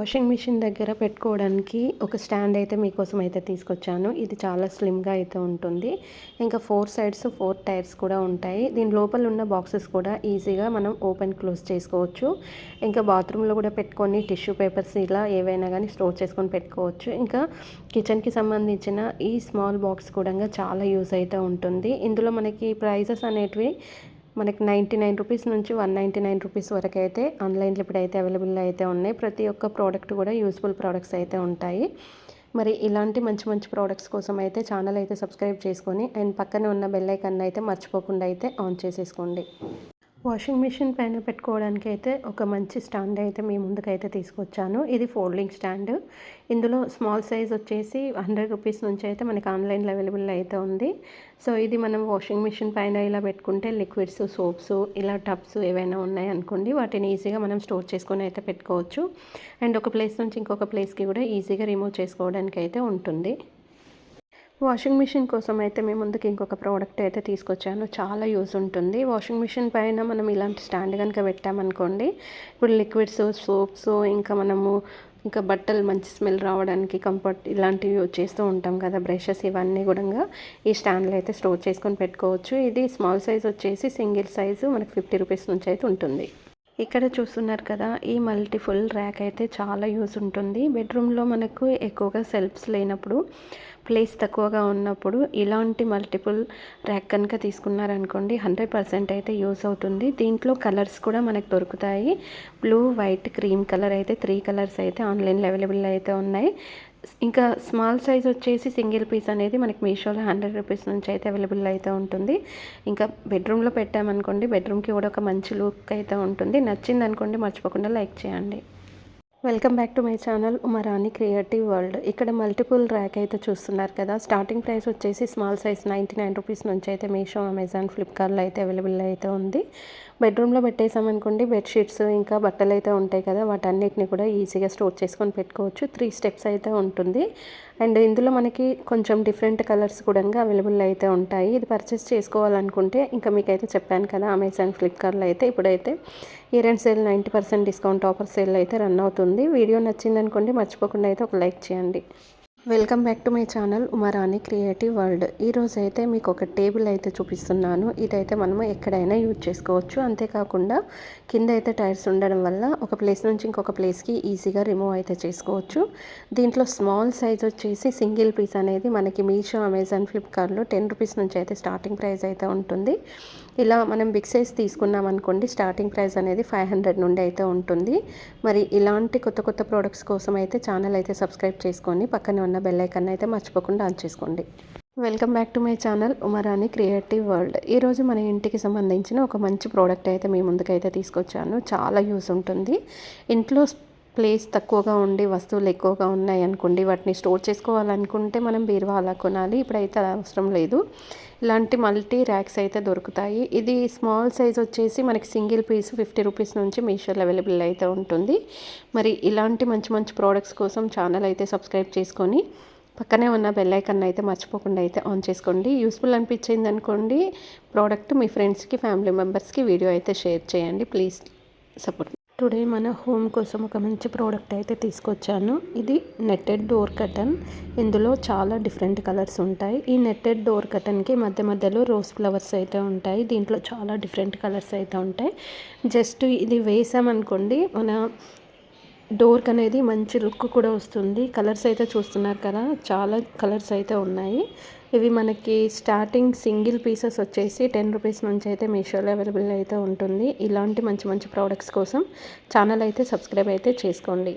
Washing machine దగ్గర పెట్టుకోవడానికి ఒక స్టాండ్ అయితే మీకోసం అయితే తీసుకొచ్చాను. ఇది చాలా స్లిమ్గా అయితే ఉంటుంది. ఇంకా ఫోర్ సైడ్స్ ఫోర్ టైర్స్ కూడా ఉంటాయి. దీని లోపల ఉన్న బాక్సెస్ కూడా ఈజీగా మనం ఓపెన్ క్లోజ్ చేసుకోవచ్చు. ఇంకా బాత్రూంలో కూడా పెట్టుకొని టిష్యూ పేపర్స్ ఇలా ఏవైనా కానీ స్టోర్ చేసుకొని పెట్టుకోవచ్చు. ఇంకా కిచెన్కి సంబంధించిన ఈ స్మాల్ బాక్స్ కూడా చాలా యూస్ అయితే ఉంటుంది. ఇందులో మనకి ప్రైజెస్ అనేటివి మనకి నైంటీ నైన్ రూపీస్ నుంచి వన్ నైంటీ నైన్ రూపీస్ వరకు అయితే ఆన్లైన్లో ఇప్పుడైతే అవైలబుల్ అయితే ఉన్నాయి. ప్రతి ఒక్క ప్రోడక్ట్ కూడా యూస్ఫుల్ ప్రోడక్ట్స్ అయితే ఉంటాయి. మరి ఇలాంటి మంచి మంచి ప్రోడక్ట్స్ కోసం అయితే ఛానల్ అయితే సబ్స్క్రైబ్ చేసుకొని అండ్ పక్కనే ఉన్న బెల్ అయితే మర్చిపోకుండా అయితే ఆన్ చేసేసుకోండి. వాషింగ్ మిషన్ పైన పెట్టుకోవడానికి అయితే ఒక మంచి స్టాండ్ అయితే మీ ముందుకైతే తీసుకొచ్చాను. ఇది ఫోల్డింగ్ స్టాండ్. ఇందులో స్మాల్ సైజ్ వచ్చేసి హండ్రెడ్ రూపీస్ నుంచి అయితే మనకి ఆన్లైన్లో అవైలబుల్ అయితే ఉంది. సో ఇది మనం వాషింగ్ మిషన్ పైన ఇలా పెట్టుకుంటే లిక్విడ్స్ సోప్స్ ఇలా టబ్స్ ఏవైనా ఉన్నాయనుకోండి వాటిని ఈజీగా మనం స్టోర్ చేసుకొని అయితే పెట్టుకోవచ్చు. అండ్ ఒక ప్లేస్ నుంచి ఇంకొక ప్లేస్కి కూడా ఈజీగా రిమూవ్ చేసుకోవడానికి అయితే ఉంటుంది. వాషింగ్ మిషన్ కోసం అయితే మేము ముందుకు ఇంకొక ప్రోడక్ట్ అయితే తీసుకొచ్చాను. చాలా యూజ్ ఉంటుంది. వాషింగ్ మిషన్ పైన మనం ఇలాంటి స్టాండ్ కనుక పెట్టామనుకోండి ఇప్పుడు లిక్విడ్స్ సోప్స్ ఇంకా మనము ఇంకా బట్టలు మంచి స్మెల్ రావడానికి కంఫర్ట్ ఇలాంటివి చేస్తూ ఉంటాం కదా బ్రషెస్ ఇవన్నీ కూడా ఈ స్టాండ్లో అయితే స్టోర్ చేసుకొని పెట్టుకోవచ్చు. ఇది స్మాల్ సైజ్ వచ్చేసి సింగిల్ సైజు మనకి ఫిఫ్టీ రూపీస్ నుంచి అయితే ఉంటుంది. ఇక్కడ చూస్తున్నారు కదా ఈ మల్టీఫుల్ ర్యాక్ అయితే చాలా యూజ్ ఉంటుంది. బెడ్రూమ్లో మనకు ఎక్కువగా సెల్ఫ్స్ లేనప్పుడు ప్లేస్ తక్కువగా ఉన్నప్పుడు ఇలాంటి మల్టిపుల్ ర్యాక్ కనుక తీసుకున్నారనుకోండి హండ్రెడ్ పర్సెంట్ అయితే యూస్ అవుతుంది. దీంట్లో కలర్స్ కూడా మనకు దొరుకుతాయి. బ్లూ వైట్ క్రీమ్ కలర్ అయితే త్రీ కలర్స్ అయితే ఆన్లైన్లో అవైలబుల్ అయితే ఉన్నాయి. ఇంకా స్మాల్ సైజ్ వచ్చేసి సింగిల్ పీస్ అనేది మనకి మీషోలో హండ్రెడ్ రూపీస్ నుంచి అయితే అవైలబుల్ అయితే ఉంటుంది. ఇంకా బెడ్రూమ్లో పెట్టామనుకోండి బెడ్రూమ్కి కూడా ఒక మంచి లుక్ అయితే ఉంటుంది. నచ్చింది అనుకోండి మర్చిపోకుండా లైక్ చేయండి. Welcome back to my channel Umarani creative world. ఇక్కడ మల్టిపుల్ ర్యాక్ అయితే చూస్తున్నారు కదా. స్టార్టింగ్ ప్రైస్ వచ్చేసి small size ninety nine rupees నుంచి అయితే మీషో అమెజాన్ ఫ్లిప్కార్ట్లో అయితే అవైలబుల్ అయితే ఉంది. బెడ్రూమ్లో పెట్టేసామనుకోండి బెడ్షీట్స్ ఇంకా బట్టలు అయితే ఉంటాయి కదా వాటన్నిటిని కూడా ఈజీగా స్టోర్ చేసుకొని పెట్టుకోవచ్చు. త్రీ స్టెప్స్ అయితే ఉంటుంది. అండ్ ఇందులో మనకి కొంచెం డిఫరెంట్ కలర్స్ కూడా అవైలబుల్ అయితే ఉంటాయి. ఇది పర్చేస్ చేసుకోవాలనుకుంటే ఇంకా మీకైతే చెప్పాను కదా అమెజాన్ ఫ్లిప్కార్ట్లో అయితే ఇప్పుడైతే year end sale ninety percent discount offer sale అయితే రన్ అవుతుంది. వీడియో నచ్చిందనుకోండి మర్చిపోకుండా అయితే ఒక లైక్ చేయండి. Welcome back to my channel Umarani creative world. ఈరోజు అయితే మీకు ఒక టేబుల్ అయితే చూపిస్తున్నాను. ఇదైతే మనము ఎక్కడైనా యూజ్ చేసుకోవచ్చు. అంతేకాకుండా కింద అయితే టైర్స్ ఉండడం వల్ల ఒక ప్లేస్ నుంచి ఇంకొక ప్లేస్కి ఈజీగా రిమూవ్ అయితే చేసుకోవచ్చు. దీంట్లో స్మాల్ సైజ్ వచ్చేసి సింగిల్ పీస్ అనేది మనకి మీషో అమెజాన్ ఫ్లిప్కార్ట్లో టెన్ రూపీస్ నుంచి అయితే స్టార్టింగ్ ప్రైస్ అయితే ఉంటుంది. ఇలా మనం బిగ్ సైజ్ తీసుకున్నాం అనుకోండి స్టార్టింగ్ ప్రైస్ అనేది ఫైవ్ హండ్రెడ్ నుండి అయితే ఉంటుంది. మరి ఇలాంటి కొత్త కొత్త ప్రోడక్ట్స్ కోసం అయితే ఛానల్ అయితే సబ్స్క్రైబ్ చేసుకొని పక్కనే ఉన్న బెల్ ఐకన్ అయితే మర్చిపోకుండా ఆన్ చేసుకోండి. Welcome back to my channel Umarani creative world. ఈరోజు మన ఇంటికి సంబంధించిన ఒక మంచి ప్రోడక్ట్ అయితే మీ ముందుకైతే తీసుకొచ్చాను. చాలా యూస్ ఉంటుంది. ఇంట్లో ప్లేస్ తక్కువగా ఉండి వస్తువులు ఎక్కువగా ఉన్నాయి అనుకోండి వాటిని స్టోర్ చేసుకోవాలనుకుంటే మనం బీరువా అలా కొనాలి. ఇప్పుడైతే అవసరం లేదు. ఇలాంటి మల్టీ ర్యాక్స్ అయితే దొరుకుతాయి. ఇది స్మాల్ సైజ్ వచ్చేసి మనకి సింగిల్ పీస్ ఫిఫ్టీ రూపీస్ నుంచి మీషోలో అవైలబుల్ అయితే ఉంటుంది. మరి ఇలాంటి మంచి మంచి ప్రోడక్ట్స్ కోసం ఛానల్ అయితే సబ్స్క్రైబ్ చేసుకొని పక్కనే ఉన్న బెల్ ఐకన్ అయితే మర్చిపోకుండా అయితే ఆన్ చేసుకోండి. యూస్ఫుల్ అనిపించింది అనుకోండి ప్రోడక్ట్ మీ ఫ్రెండ్స్కి ఫ్యామిలీ మెంబర్స్కి వీడియో అయితే షేర్ చేయండి. ప్లీజ్ సపోర్ట్ టుడే మన హోమ్ కోసం ఒక మంచి ప్రోడక్ట్ అయితే తీసుకొచ్చాను. ఇది నెట్టెడ్ డోర్ కటన్ ఇందులో చాలా డిఫరెంట్ కలర్స్ ఉంటాయి. ఈ నెట్టెడ్ డోర్ కటన్కి మధ్య మధ్యలో రోజ్ ఫ్లవర్స్ అయితే ఉంటాయి. దీంట్లో చాలా డిఫరెంట్ కలర్స్ అయితే ఉంటాయి. జస్ట్ ఇది వేసామనుకోండి మన డోర్కి అనేది మంచి లుక్ కూడా వస్తుంది. కలర్స్ అయితే చూస్తున్నారు కదా చాలా కలర్స్ అయితే ఉన్నాయి. ఇవి మనకి స్టార్టింగ్ సింగిల్ పీసెస్ వచ్చేసి టెన్ రూపీస్ నుంచి అయితే మీషోలో అవైలబుల్ అయితే ఉంటుంది. ఇలాంటి మంచి మంచి ప్రోడక్ట్స్ కోసం ఛానల్ అయితే సబ్స్క్రైబ్ అయితే చేసుకోండి.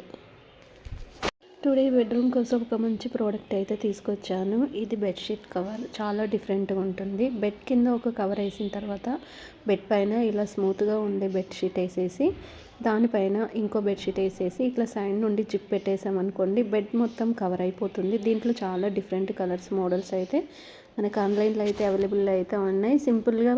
టుడే బెడ్రూమ్ కోసం ఒక మంచి ప్రోడక్ట్ అయితే తీసుకొచ్చాను. ఇది బెడ్షీట్ కవర్. చాలా డిఫరెంట్గా ఉంటుంది. బెడ్ కింద ఒక కవర్ వేసిన తర్వాత బెడ్ పైన ఇలా స్మూత్గా ఉండే బెడ్షీట్ వేసేసి దానిపైన ఇంకో బెడ్షీట్ వేసేసి ఇట్లా సైడ్ నుండి జిప్ పెట్టేసామనుకోండి బెడ్ మొత్తం కవర్ అయిపోతుంది. దీంట్లో చాలా డిఫరెంట్ కలర్స్ మోడల్స్ అయితే మనకు ఆన్లైన్లో అయితే అవైలబుల్ అయితే ఉన్నాయి. సింపుల్గా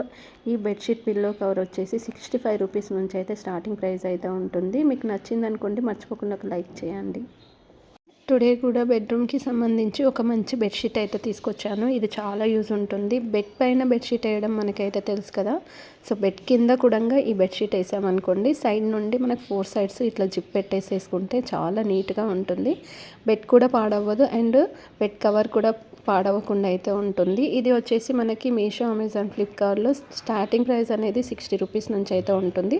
ఈ బెడ్షీట్ పిల్లో కవర్ వచ్చేసి సిక్స్టీ ఫైవ్ రూపీస్ నుంచి అయితే స్టార్టింగ్ ప్రైస్ అయితే ఉంటుంది. మీకు నచ్చింది అనుకోండి మర్చిపోకుండా ఒక లైక్ చేయండి. టుడే కూడా బెడ్రూమ్కి సంబంధించి ఒక మంచి బెడ్షీట్ అయితే తీసుకొచ్చాను. ఇది చాలా యూజ్ ఉంటుంది. బెడ్ పైన బెడ్షీట్ వేయడం మనకైతే తెలుసు కదా. సో బెడ్ కింద కూడా ఈ బెడ్షీట్ వేసామనుకోండి సైడ్ నుండి మనకు ఫోర్ సైడ్స్ ఇట్లా జిప్ పెట్టేసేసుకుంటే చాలా నీట్గా ఉంటుంది. బెడ్ కూడా పాడవ్వదు అండ్ బెడ్ కవర్ కూడా పాడవకుండా అయితే ఉంటుంది. ఇది వచ్చేసి మనకి మీషో అమెజాన్ ఫ్లిప్కార్ట్లో స్టార్టింగ్ ప్రైస్ అనేది సిక్స్టీ రూపీస్ నుంచి అయితే ఉంటుంది.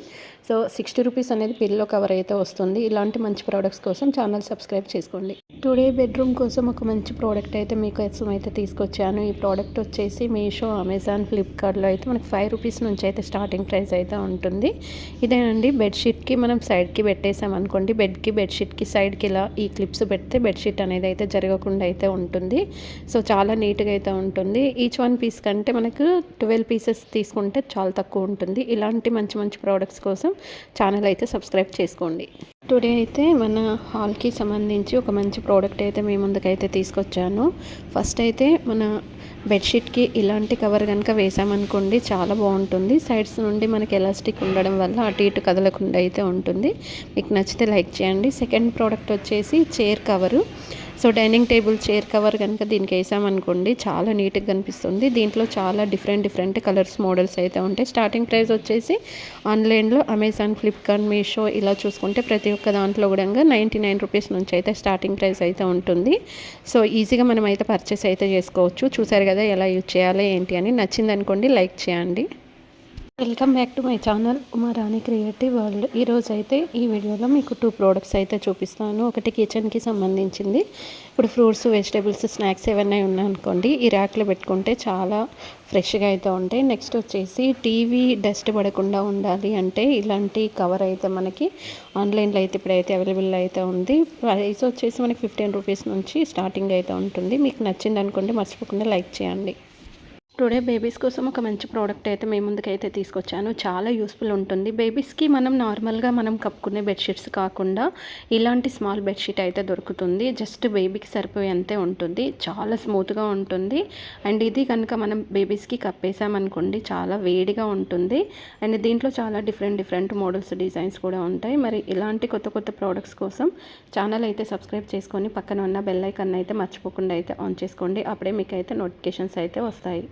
సో సిక్స్టీ రూపీస్ అనేది పిల్లో కవర్ అయితే వస్తుంది. ఇలాంటి మంచి ప్రోడక్ట్స్ కోసం ఛానల్ సబ్స్క్రైబ్ చేసుకోండి. టుడే బెడ్రూమ్ కోసం ఒక మంచి ప్రోడక్ట్ అయితే మీకోసం అయితే తీసుకొచ్చాను. ఈ ప్రోడక్ట్ వచ్చేసి మీషో అమెజాన్ ఫ్లిప్కార్ట్లో అయితే మనకి ఫైవ్ రూపీస్ నుంచి అయితే స్టార్టింగ్ ప్రైస్ అయితే ఉంటుంది. ఇదేనండి బెడ్షీట్కి మనం సైడ్కి పెట్టేసాం అనుకోండి. బెడ్కి బెడ్షీట్కి సైడ్కి ఇలా ఈ క్లిప్స్ పెడితే బెడ్షీట్ అనేది అయితే జరగకుండా అయితే ఉంటుంది. సో చాలా నీట్గా అయితే ఉంటుంది. ఈచ్ వన్ పీస్ కంటే మనకు ట్వెల్వ్ పీసెస్ తీసుకుంటే చాలా తక్కువ ఉంటుంది. ఇలాంటి మంచి మంచి ప్రోడక్ట్స్ కోసం ఛానల్ అయితే సబ్స్క్రైబ్ చేసుకోండి. టుడే అయితే మన హాల్కి సంబంధించి ఒక మంచి ప్రోడక్ట్ అయితే మీ ముందుకైతే తీసుకొచ్చాను. ఫస్ట్ అయితే మన బెడ్షీట్కి ఇలాంటి కవర్ కనుక వేసామనుకోండి చాలా బాగుంటుంది. సైడ్స్ నుండి మనకి ఎలాస్టిక్ ఉండడం వల్ల అటు ఇటు కదలకుండా అయితే ఉంటుంది. మీకు నచ్చితే లైక్ చేయండి. సెకండ్ ప్రోడక్ట్ వచ్చేసి chair cover. So dining table chair cover కనుక దీనికి వేసామనుకోండి చాలా నీట్గా కనిపిస్తుంది. దీంట్లో చాలా డిఫరెంట్ డిఫరెంట్ కలర్స్ మోడల్స్ అయితే ఉంటాయి. స్టార్టింగ్ ప్రైస్ వచ్చేసి ఆన్లైన్లో అమెజాన్ ఫ్లిప్కార్ట్ మీషో ఇలా చూసుకుంటే ప్రతి ఒక్క దాంట్లో కూడా నైంటీ నైన్ రూపీస్ నుంచి అయితే స్టార్టింగ్ ప్రైస్ అయితే ఉంటుంది. సో ఈజీగా మనం అయితే పర్చేస్ అయితే చేసుకోవచ్చు. చూసారు కదా ఎలా యూజ్ చేయాలి ఏంటి అని నచ్చింది అనుకోండి లైక్ చేయండి. Welcome back to my channel Umarani creative world. ఈరోజు అయితే ఈ వీడియోలో మీకు టూ ప్రోడక్ట్స్ అయితే చూపిస్తాను. ఒకటి కిచెన్కి సంబంధించింది. ఇప్పుడు ఫ్రూట్స్ వెజిటేబుల్స్ స్నాక్స్ ఏమైనా ఉన్నాయనుకోండి ఈ ర్యాక్లో పెట్టుకుంటే చాలా ఫ్రెష్గా అయితే ఉంటాయి. నెక్స్ట్ వచ్చేసి టీవీ డస్ట్ పడకుండా ఉండాలి అంటే ఇలాంటి కవర్ అయితే మనకి ఆన్లైన్లో అయితే ఇప్పుడైతే అవైలబుల్ అయితే ఉంది. ప్రైస్ వచ్చేసి మనకి ఫిఫ్టీన్ రూపీస్ నుంచి స్టార్టింగ్ అయితే ఉంటుంది. మీకు నచ్చింది అనుకోండి మర్చిపోకుండా లైక్ చేయండి. టుడే బేబీస్ కోసం ఒక మంచి ప్రోడక్ట్ అయితే మేము ముందుకైతే తీసుకొచ్చాను. చాలా యూస్ఫుల్ ఉంటుంది. బేబీస్కి మనం నార్మల్గా మనం కప్పుకునే బెడ్షీట్స్ కాకుండా ఇలాంటి స్మాల్ బెడ్షీట్ అయితే దొరుకుతుంది. జస్ట్ బేబీకి సరిపోయేంతే ఉంటుంది. చాలా స్మూత్గా ఉంటుంది. అండ్ ఇది కనుక మనం బేబీస్కి కప్పేసామనుకోండి చాలా వేడిగా ఉంటుంది. అండ్ దీంట్లో చాలా డిఫరెంట్ డిఫరెంట్ మోడల్స్ డిజైన్స్ కూడా ఉంటాయి. మరి ఇలాంటి కొత్త కొత్త ప్రోడక్ట్స్ కోసం ఛానల్ అయితే సబ్స్క్రైబ్ చేసుకొని పక్కన ఉన్న బెల్ ఐకన్ అయితే మర్చిపోకుండా అయితే ఆన్ చేసుకోండి. అప్పుడే మీకు అయితే నోటిఫికేషన్స్ అయితే వస్తాయి.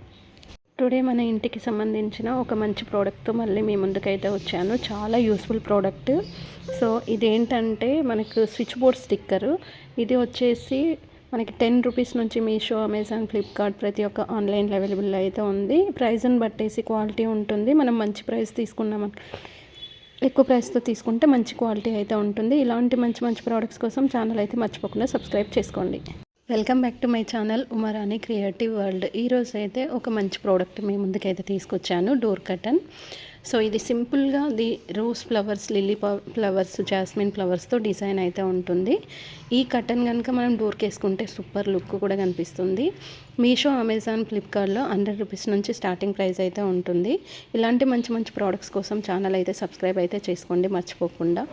టుడే మన ఇంటికి సంబంధించిన ఒక మంచి ప్రోడక్ట్తో మళ్ళీ మీ ముందుకైతే వచ్చాను. చాలా యూస్ఫుల్ ప్రోడక్ట్ సో ఇదేంటంటే మనకు స్విచ్ బోర్డ్ స్టిక్కరు ఇది వచ్చేసి మనకి టెన్ రూపీస్ నుంచి మీషో అమెజాన్ ఫ్లిప్కార్ట్ ప్రతి ఒక్క ఆన్లైన్లో అవైలబుల్ అయితే ఉంది. ప్రైస్ని బట్టేసి క్వాలిటీ ఉంటుంది. మనం మంచి ప్రైస్ తీసుకున్నాం ఎక్కువ ప్రైస్తో తీసుకుంటే మంచి క్వాలిటీ అయితే ఉంటుంది. ఇలాంటి మంచి మంచి ప్రోడక్ట్స్ కోసం ఛానల్ అయితే మర్చిపోకుండా సబ్స్క్రైబ్ చేసుకోండి. Welcome back to my channel Umarani creative world. ఈరోజు అయితే ఒక మంచి ప్రోడక్ట్ మీ ముందుకైతే తీసుకొచ్చాను డోర్ కటన్ సో ఇది సింపుల్గా the rose flowers lily flowers jasmine ఫ్లవర్స్తో design అయితే ఉంటుంది. ఈ కటన్ కనుక మనం డోర్కి వేసుకుంటే సూపర్ లుక్ కూడా కనిపిస్తుంది. మీషో అమెజాన్ ఫ్లిప్కార్ట్లో హండ్రెడ్ రూపీస్ నుంచి స్టార్టింగ్ ప్రైస్ అయితే ఉంటుంది. ఇలాంటి మంచి మంచి ప్రోడక్ట్స్ కోసం ఛానల్ అయితే సబ్స్క్రైబ్ అయితే చేసుకోండి మర్చిపోకుండా.